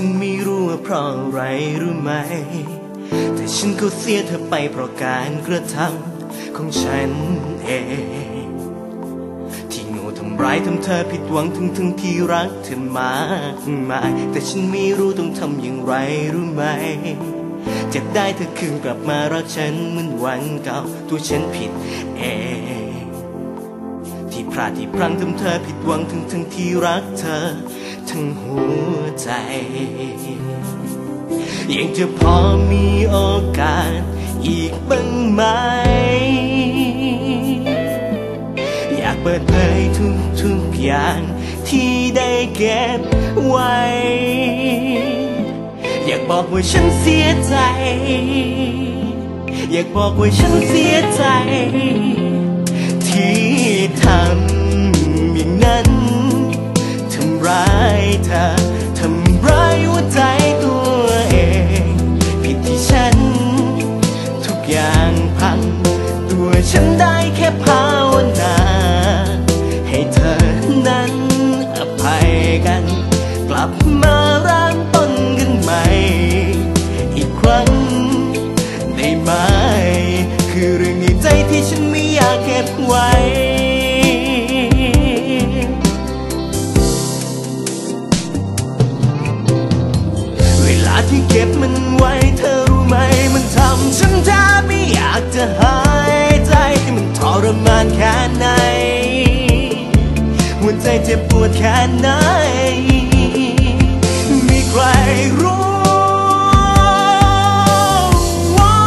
ฉันไม่รู้ว่าเพราะอะไรรู้ไหม แต่ฉันก็เสียเธอไปเพราะการกระทำของฉันเอง ที่โง่ทำร้ายทำเธอผิดหวังถึงถึงที่รักเธอมากมาย แต่ฉันไม่รู้ต้องทำอย่างไรรู้ไหมจะได้เธอคืนกลับมารักฉันเหมือนวันเก่าตัวฉันผิดเองที่พลาดที่พลั้งทำเธอผิดหวังถึงถึงที่รักเธอ ทั้งหัวใจยังจะพอมีโอกาสอีกบ้างไหม อยากเปิดเผยทุกทุกอย่างที่ได้เก็บไว้ อยากบอกว่าฉันเสียใจ อยากบอกว่าฉันเสียใจ ที่ทำอย่างนั้น เธอทำร้ายหัวใจตัวเอง ผิดที่ฉัน ทุกอย่างพัง ตัวฉันได้แค่พัง จะหายใจมันทรมานแค่ไหน หัวใจเจ็บปวดแค่ไหน มีใครรู้ว้า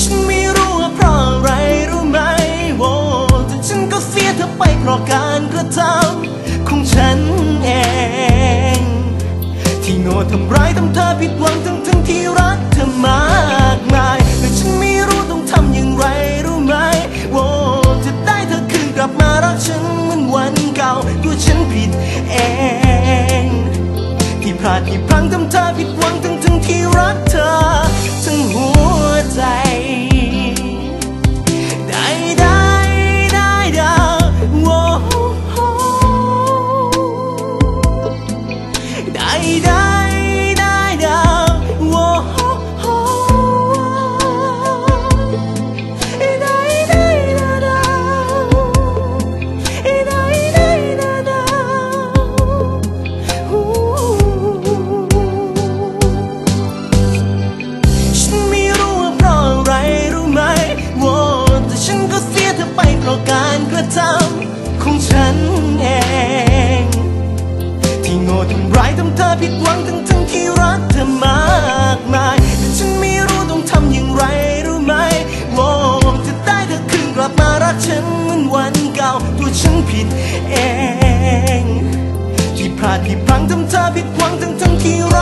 ฉันไม่รู้ว่าเพราะอะไรรู้ไหมโว้แต่ฉันก็เสียเธอไปเพราะการกระทำของฉัน โง่ทำร้ายทำเธอผิดหวังทั้งทั้งๆที่รักเธอมากมายแต่ฉันไม่รู้ต้องทำอย่างไรรู้ไหมโว้จะได้เธอคืนกลับมารักฉันเหมือนวันเก่าตัวฉันผิดเองที่พลาดที่พลั้งทำเธอผิดหวังทั้งทั้งๆที่รักเธอ ทำเธอผิดหวังทั้งทั้งที่รักเธอมากมายแต่ฉันไม่รู้ต้องทำอย่างไรรู้ไหมโว้จะได้เธอคืนกลับมารักฉันเหมือนวันเก่าตัวฉันผิดเอง ที่พลาดที่พลั้งทำเธอผิดหวังทั้งทั้งที่รัก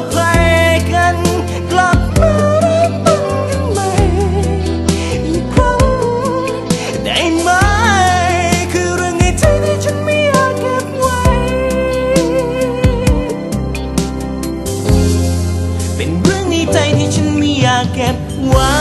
ดภักันกลับมาเริ่มต้นกัหมอีกครั้งได้ไหม คือเรื่องในใจที่ฉันไม่อยากเก็บไว้ เป็นเรื่องในใจที่ฉันไม่อยากเก็บไว้